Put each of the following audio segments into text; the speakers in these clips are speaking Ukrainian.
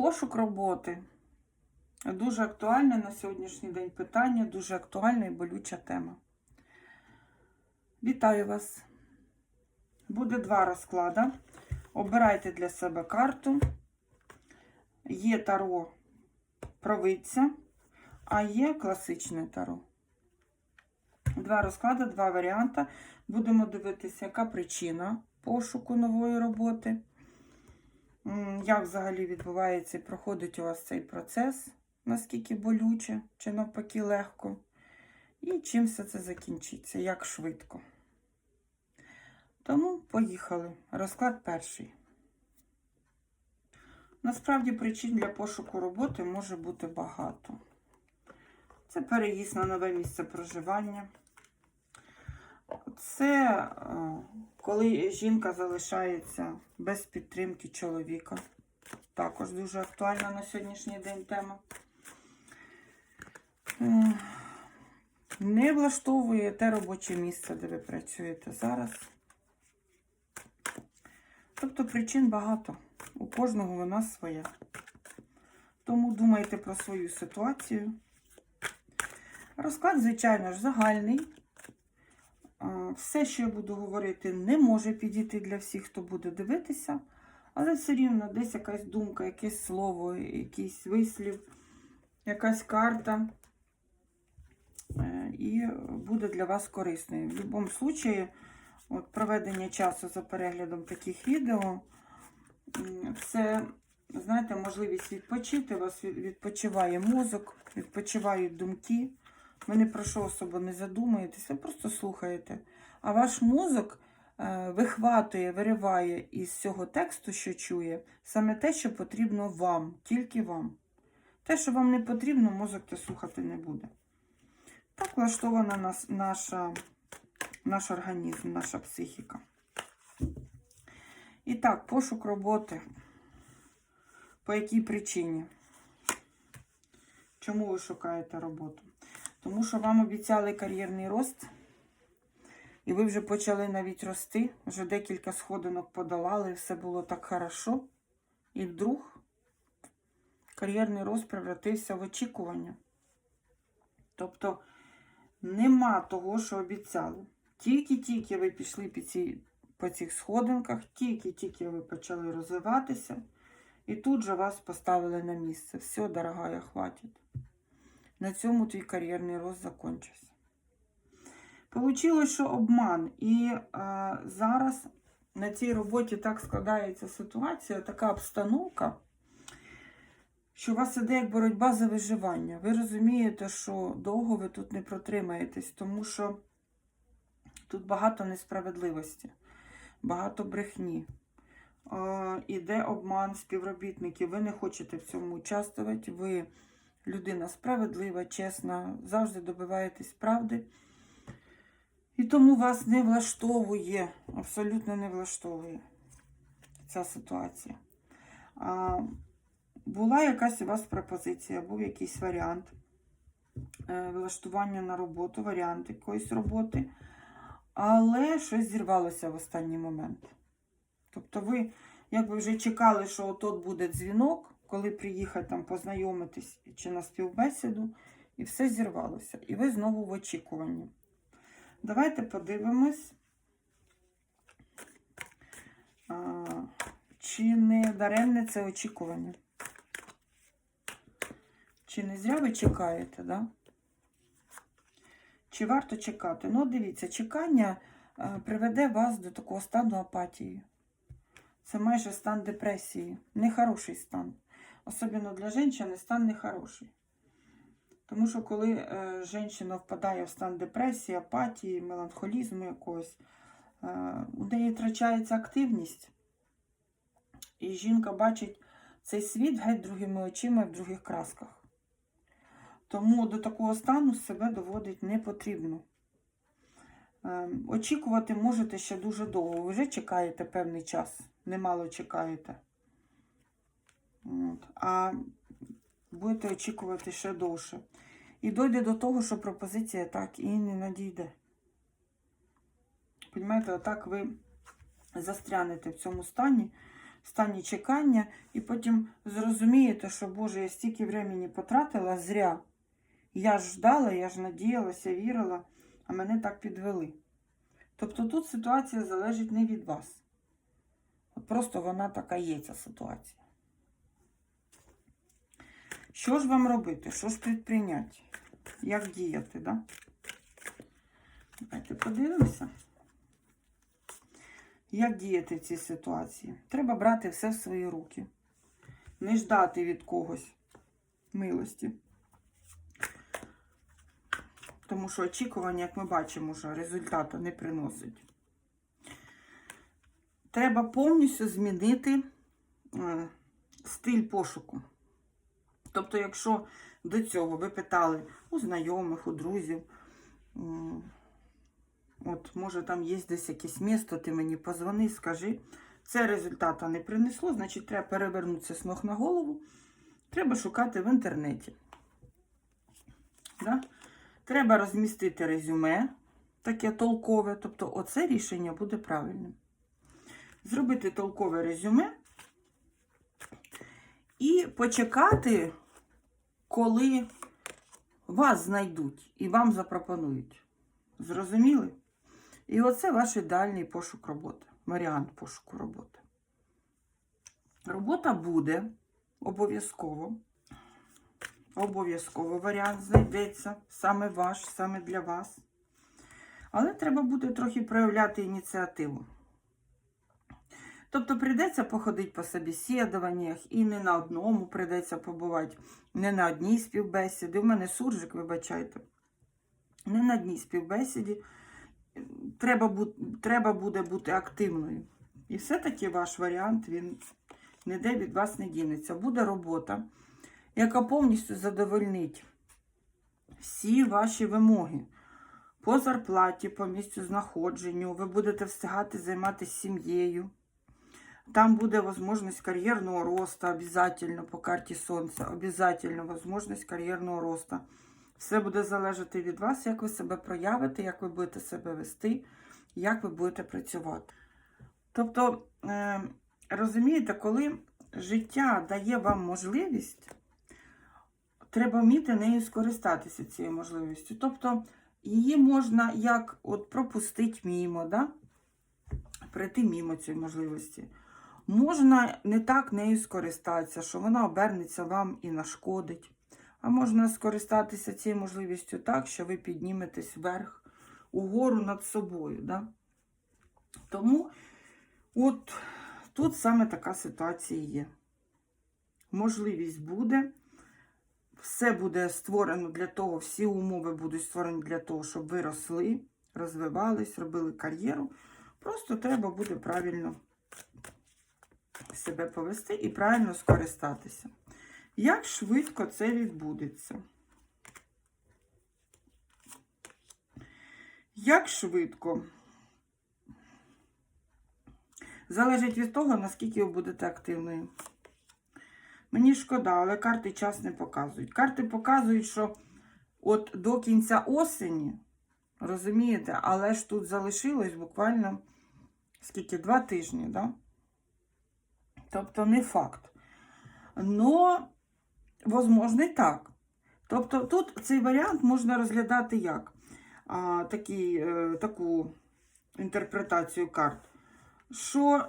Пошук роботи. Дуже актуальне на сьогоднішній день питання, дуже актуальна і болюча тема. Вітаю вас! Буде два розклади. Обирайте для себе карту. Є таро провидця, а є класичне таро. Два розклади, два варіанти. Будемо дивитися, яка причина пошуку нової роботи. Як взагалі відбувається і проходить у вас цей процес, наскільки болюче чи навпаки легко. І чим все це закінчиться, як швидко. Тому поїхали. Розклад перший. Насправді причин для пошуку роботи може бути багато. Це переїзд на нове місце проживання. Це е, коли жінка залишається без підтримки чоловіка. Також дуже актуальна на сьогоднішній день тема. Е, Не влаштовує те робоче місце, де ви працюєте зараз. Тобто причин багато. У кожного вона своя. Тому думайте про свою ситуацію. Розклад, звичайно ж, загальний. Все, що я буду говорити, не може підійти для всіх, хто буде дивитися, але все рівно десь якась думка, якесь слово, якийсь вислів, якась карта е, і буде для вас корисною. В будь-якому випадку, от проведення часу за переглядом таких відео, це, знаєте, можливість відпочити. У вас відпочиває мозок, відпочивають думки. Ви ні про що особо не задумуєтесь, ви просто слухаєте. А ваш мозок е, вихватує, вириває із цього тексту, що чує, саме те, що потрібно вам, тільки вам. Те, що вам не потрібно, мозок те слухати не буде. Так влаштована нас, наша, наш організм, наша психіка. І так, пошук роботи. По якій причині? Чому ви шукаєте роботу? Тому що вам обіцяли кар'єрний рост, і ви вже почали навіть рости, вже декілька сходинок подолали, все було так хорошо. І вдруг кар'єрний рост превратився в очікування. Тобто нема того, що обіцяли. Тільки-тільки ви пішли по, ці, по цих сходинках, тільки-тільки ви почали розвиватися, і тут же вас поставили на місце. Все, дорогая, хватить. На цьому твій кар'єрний рост закончився. Получилось, що обман. І е, зараз на цій роботі так складається ситуація, така обстановка, що у вас іде як боротьба за виживання. Ви розумієте, що довго ви тут не протримаєтесь, тому що тут багато несправедливості, багато брехні. Е, іде обман співробітників. Ви не хочете в цьому участвувати. Ви людина справедлива, чесна, завжди добиваєтесь правди. І тому вас не влаштовує, абсолютно не влаштовує ця ситуація. А, була якась у вас пропозиція, був якийсь варіант е, влаштування на роботу, варіант якоїсь роботи, але щось зірвалося в останній момент. Тобто ви, якби вже чекали, що от буде дзвінок, коли приїхати там познайомитись чи на співбесіду, і все зірвалося. І ви знову в очікуванні. Давайте подивимось, чи не даремне це очікування. Чи не зря ви чекаєте, да? Чи варто чекати? Ну, дивіться, чекання приведе вас до такого стану апатії. Це майже стан депресії. Нехороший стан. Особливо для жінки стан нехороший. Тому що коли е, жінка впадає в стан депресії, апатії, меланхолізму якогось, е, у неї втрачається активність. І жінка бачить цей світ геть другими очима в других красках. Тому до такого стану себе доводить не потрібно. Е, очікувати можете ще дуже довго. Ви вже чекаєте певний час, немало чекаєте. От. А будете очікувати ще довше. І дойде до того, що пропозиція так і не надійде. Понімаєте, отак ви застрянете в цьому стані, в стані чекання, і потім зрозумієте, що Боже, я стільки времени потратила зря. Я ж ждала, я ж надіялася, вірила, а мене так підвели. Тобто тут ситуація залежить не від вас. Просто вона така є, ця ситуація. Що ж вам робити? Що ж предприйняти? Як діяти, да? Давайте подивимося. Як діяти в цій ситуації? Треба брати все в свої руки. Не ждати від когось милості. Тому що очікування, як ми бачимо, вже результату не приносить. Треба повністю змінити е, стиль пошуку. Тобто, якщо до цього ви питали у знайомих, у друзів, от, може, там є десь якесь місто, ти мені позвони, скажи. Це результату не принесло, значить, треба перевернутися з ног на голову. Треба шукати в інтернеті. Да? Треба розмістити резюме, таке толкове, тобто оце рішення буде правильним. Зробити толкове резюме і почекати, коли вас знайдуть і вам запропонують. Зрозуміли? І оце ваш ідеальний пошук роботи, варіант пошуку роботи. Робота буде обов'язково. Обов'язково варіант знайдеться саме ваш, саме для вас. Але треба буде трохи проявляти ініціативу. Тобто прийдеться походити по собеседуваннях і не на одному прийдеться побувати, не на одній співбесіді. У мене суржик, вибачайте. Не на одній співбесіді. Треба, треба буде бути активною. І все-таки ваш варіант, він ніде від вас не дінеться. Буде робота, яка повністю задовольнить всі ваші вимоги. По зарплаті, по місцю знаходженню, ви будете встигати займатися сім'єю. Там буде можливість кар'єрного росту, обов'язково по карті Сонця, обов'язково можливість кар'єрного росту. Все буде залежати від вас, як ви себе проявите, як ви будете себе вести, як ви будете працювати. Тобто, е, розумієте, коли життя дає вам можливість, треба вміти нею скористатися цією можливістю. Тобто, її можна як от пропустити мімо, да? пройти мімо цієї можливості. Можна не так нею скористатися, що вона обернеться вам і нашкодить. А можна скористатися цією можливістю так, що ви підніметесь вверх, угору над собою. Да? Тому от тут саме така ситуація є. Можливість буде, все буде створено для того, всі умови будуть створені для того, щоб ви росли, розвивались, робили кар'єру. Просто треба буде правильно себе повести і правильно скористатися. Як швидко це відбудеться? Як швидко? Залежить від того, наскільки ви будете активною. Мені шкода, але карти час не показують. Карти показують, що от до кінця осені, розумієте, але ж тут залишилось буквально скільки? Два тижні, да? Тобто не факт. Но, возможно, так. Тобто тут цей варіант можна розглядати як а, такий, е, таку інтерпретацію карт, що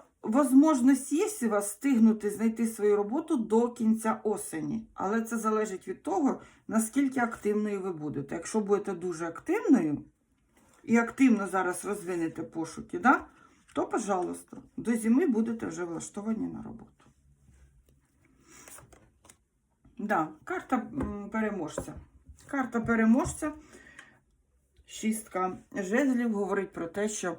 можливість є у вас встигнути знайти свою роботу до кінця осені. Але це залежить від того, наскільки активною ви будете. Якщо будете дуже активною і активно зараз розвинете пошуки, да, то, пожалуйста, до зими будете вже влаштовані на роботу. Да, карта переможця. Карта переможця. Шістка жезлів говорить про те, що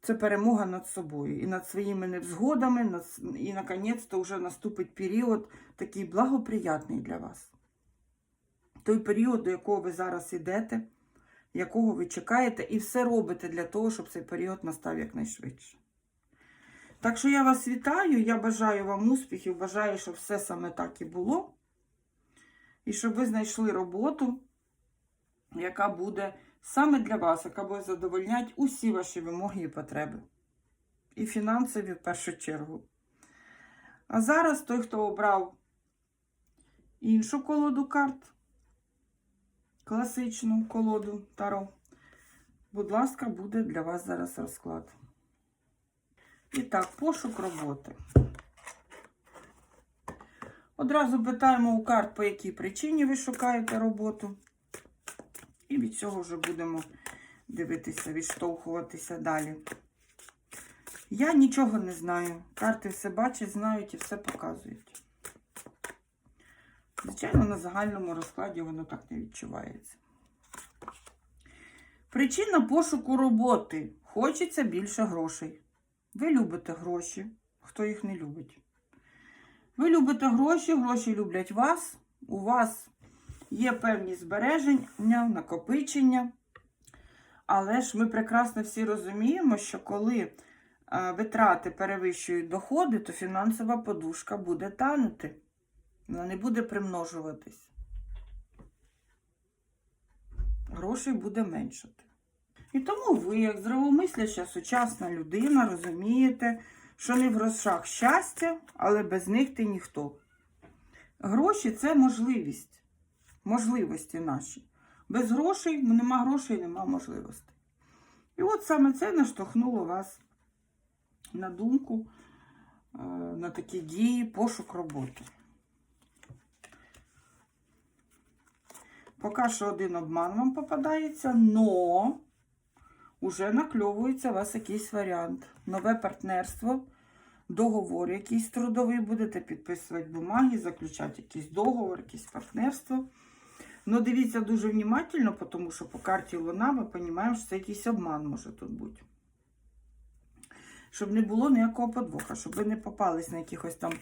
це перемога над собою і над своїми невзгодами, і, наконець-то, вже наступить період такий благоприятний для вас. Той період, до якого ви зараз йдете, якого ви чекаєте, і все робите для того, щоб цей період настав якнайшвидше. Так що я вас вітаю, я бажаю вам успіхів, бажаю, щоб все саме так і було. І щоб ви знайшли роботу, яка буде саме для вас, яка буде задовольняти усі ваші вимоги і потреби. І фінансові в першу чергу. А зараз той, хто обрав іншу колоду карт, класичну колоду Таро, будь ласка, буде для вас зараз розклад. І так, пошук роботи. Одразу питаємо у карт, по якій причині ви шукаєте роботу. І від цього вже будемо дивитися, відштовхуватися далі. Я нічого не знаю. Карти все бачать, знають і все показують. Звичайно, на загальному розкладі воно так не відчувається. Причина пошуку роботи. Хочеться більше грошей. Ви любите гроші, хто їх не любить. Ви любите гроші, гроші люблять вас. У вас є певні збереження, накопичення. Але ж ми прекрасно всі розуміємо, що коли витрати перевищують доходи, то фінансова подушка буде танути. Вона не буде примножуватись. Грошей буде меншати. І тому ви, як здравомисляща сучасна людина, розумієте, що не в грошах щастя, але без них ти ніхто. Гроші це можливість, можливості наші. Без грошей ну, нема грошей, нема можливостей. І от саме це наштовхнуло вас на думку, е, на такі дії, пошук роботи. Поки що один обман вам попадається, но уже накльовується у вас якийсь варіант. Нове партнерство, договор якийсь трудовий, будете підписувати бумаги, заключати якийсь договор, якесь партнерство. Ну, дивіться дуже внимательно, тому що по карті Луна ми розуміємо, що це якийсь обман може тут бути. Щоб не було ніякого подвоха, щоб ви не попались на якихось там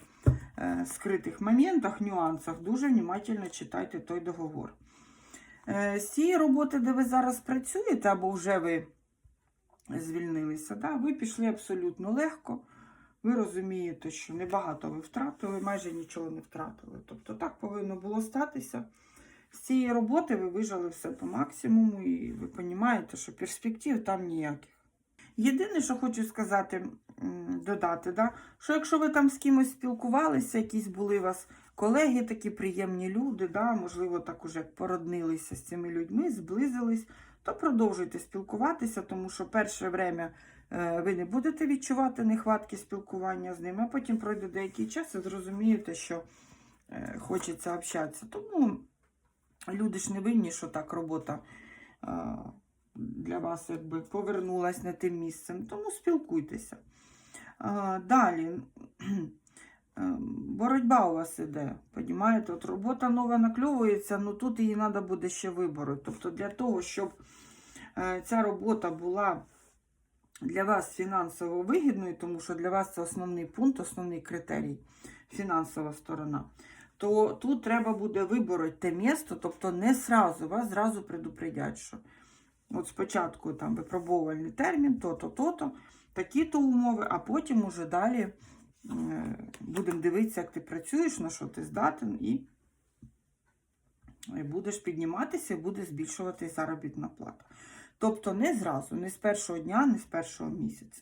е, скритих моментах, нюансах. Дуже внимательно читайте той договор. Е, з цієї роботи, де ви зараз працюєте, або вже ви звільнилися, да, ви пішли абсолютно легко. Ви розумієте, що небагато ви втратили, майже нічого не втратили. Тобто так повинно було статися. З цієї роботи ви вижили все по максимуму, і ви розумієте, що перспектив там ніяких. Єдине, що хочу сказати, додати, да, що якщо ви там з кимось спілкувалися, якісь були у вас колеги, такі приємні люди, да, можливо, так уже породнилися з цими людьми, зблизились, то продовжуйте спілкуватися, тому що перше время е, ви не будете відчувати нехватки спілкування з ними, а потім пройде деякий час і зрозумієте, що е, хочеться общатися. Тому люди ж не винні, що так робота е, для вас якби повернулась не тим місцем. Тому спілкуйтеся. Далі. Е, Боротьба у вас іде, понімаєте? От робота нова накльовується, ну тут її треба буде ще вибороти. Тобто для того, щоб е, ця робота була для вас фінансово вигідною, тому що для вас це основний пункт, основний критерій фінансова сторона, то тут треба буде вибороти те місто, тобто не сразу, вас зразу предупредять, що от спочатку там випробовувальний термін, то-то, то-то, такі-то умови, а потім уже далі будемо дивитися, як ти працюєш, на що ти здатен, і будеш підніматися, і буде збільшувати заробітна плата. Тобто не зразу, не з першого дня, не з першого місяця.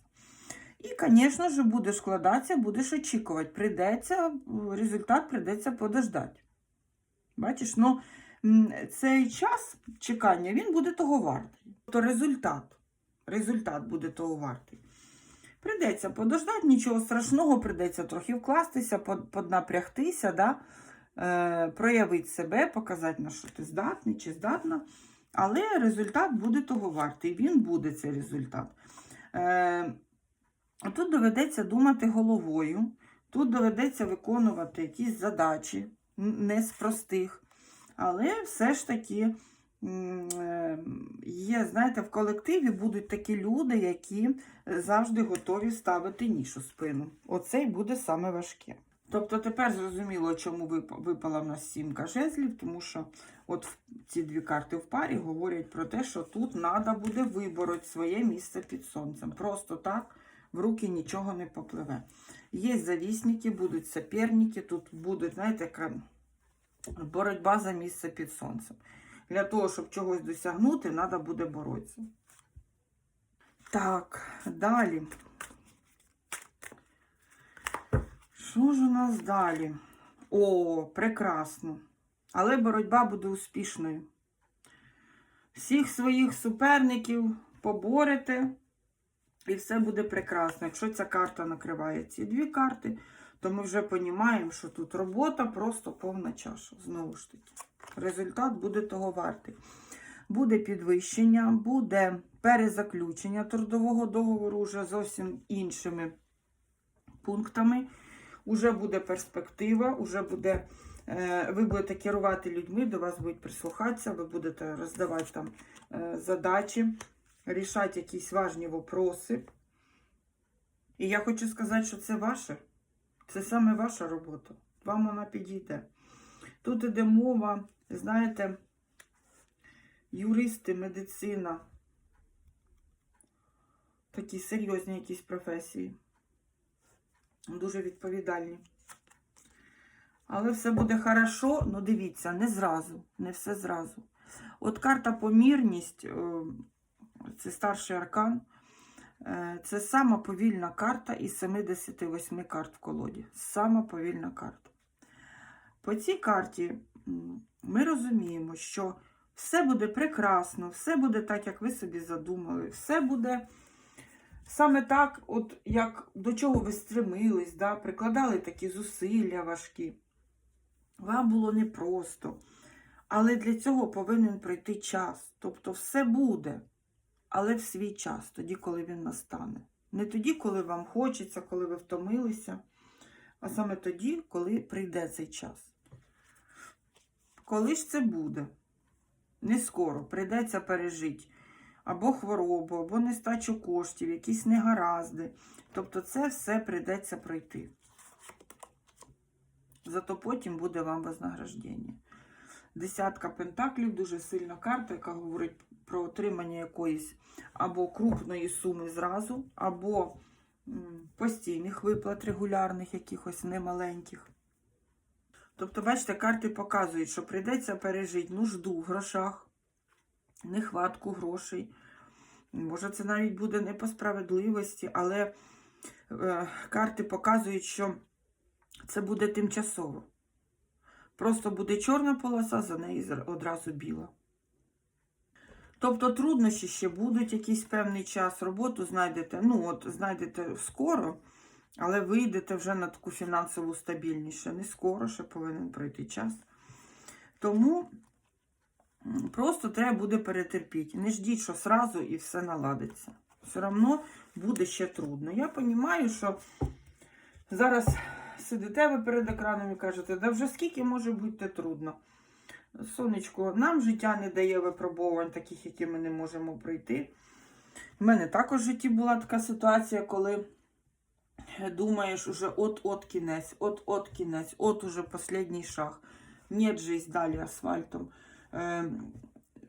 І, звісно ж, будеш складатися, будеш очікувати. Прийдеться, результат прийдеться подождати. Бачиш, ну цей час чекання він буде того вартий. Тобто результат. Результат буде того вартий. Прийдеться подождати, нічого страшного, прийдеться трохи вкластися, под- поднапрягтися, да? е, проявити себе, показати, на що ти здатний чи здатна. Але результат буде того вартий. Він буде цей результат. Е, тут доведеться думати головою, тут доведеться виконувати якісь задачі, не з простих. Але все ж таки є, знаєте, в колективі будуть такі люди, які завжди готові ставити ніж у спину. Оце й буде саме важке. Тобто тепер зрозуміло, чому випала в нас сімка жезлів, тому що от ці дві карти в парі говорять про те, що тут треба буде вибороти своє місце під сонцем. Просто так в руки нічого не попливе. Є завісники, будуть соперники, тут буде, знаєте, яка боротьба за місце під сонцем. Для того, щоб чогось досягнути, треба буде боротися. Так, далі. Що ж у нас далі? О, прекрасно. Але боротьба буде успішною. Всіх своїх суперників поборете, і все буде прекрасно. Якщо ця карта накриває ці дві карти, то ми вже розуміємо, що тут робота просто повна чаша. Знову ж таки, результат буде того вартий. Буде підвищення, буде перезаключення трудового договору вже зовсім іншими пунктами. Уже буде перспектива, уже буде, е, ви будете керувати людьми, до вас будуть прислухатися, ви будете роздавати там е, задачі, рішати якісь важні вопроси. І я хочу сказати, що це ваше. Це саме ваша робота. Вам вона підійде. Тут іде мова, знаєте, юристи, медицина, такі серйозні якісь професії. Дуже відповідальні. Але все буде хорошо, ну дивіться, не зразу, не все зразу. От карта помірність, е, це старший аркан. Е, Це сама повільна карта із 78 карт в колоді. Сама повільна карта. По цій карті ми розуміємо, що все буде прекрасно, все буде так, як ви собі задумали, все буде саме так, от як до чого ви стремились, да, прикладали такі зусилля важкі. Вам було непросто. Але для цього повинен пройти час. Тобто все буде, але в свій час, тоді, коли він настане. Не тоді, коли вам хочеться, коли ви втомилися, а саме тоді, коли прийде цей час. Коли ж це буде? Не скоро, прийдеться пережити або хворобу, або нестачу коштів, якісь негаразди. Тобто це все прийдеться пройти. Зато потім буде вам вознаграждення. Десятка пентаклів дуже сильна карта, яка говорить про отримання якоїсь або крупної суми зразу, або постійних виплат регулярних, якихось немаленьких. Тобто, бачите, карти показують, що прийдеться пережити нужду в грошах, нехватку грошей. Може, це навіть буде не по справедливості, але е, карти показують, що це буде тимчасово. Просто буде чорна полоса, за нею одразу біла. Тобто труднощі ще будуть якийсь певний час, роботу знайдете, ну от знайдете скоро, але вийдете вже на таку фінансову стабільність. Ще не скоро, ще повинен пройти час. Тому просто треба буде перетерпіти. Не ждіть, що сразу і все наладиться. Все одно буде ще трудно. Я розумію, що зараз сидите ви перед екраном і кажете, да вже скільки може бути трудно. Сонечко, нам життя не дає випробувань, таких, які ми не можемо пройти. У мене також в житті була така ситуація, коли думаєш уже от-от кінець, от-от кінець, от уже останній шаг. Нет жизнь далі асфальтом.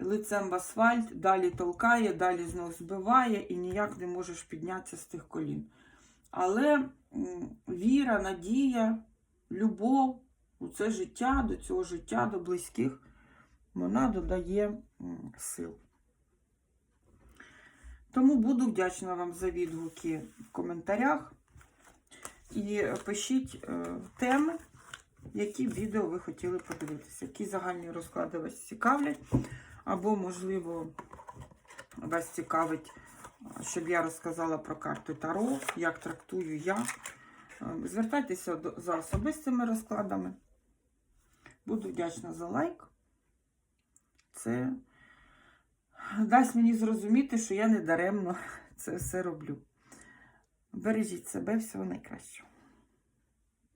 Лицем в асфальт, далі толкає, далі знов збиває і ніяк не можеш піднятися з тих колін. Але віра, надія, любов у це життя, до цього життя, до близьких, вона додає сил. Тому буду вдячна вам за відгуки в коментарях. І пишіть е, теми, які відео ви хотіли подивитися, які загальні розклади вас цікавлять, або, можливо, вас цікавить, е, щоб я розказала про карти Таро, як трактую я. Е, Звертайтеся за особистими розкладами. Буду вдячна за лайк. Це дасть мені зрозуміти, що я не даремно це все роблю. Бережіть себе, всього найкращого.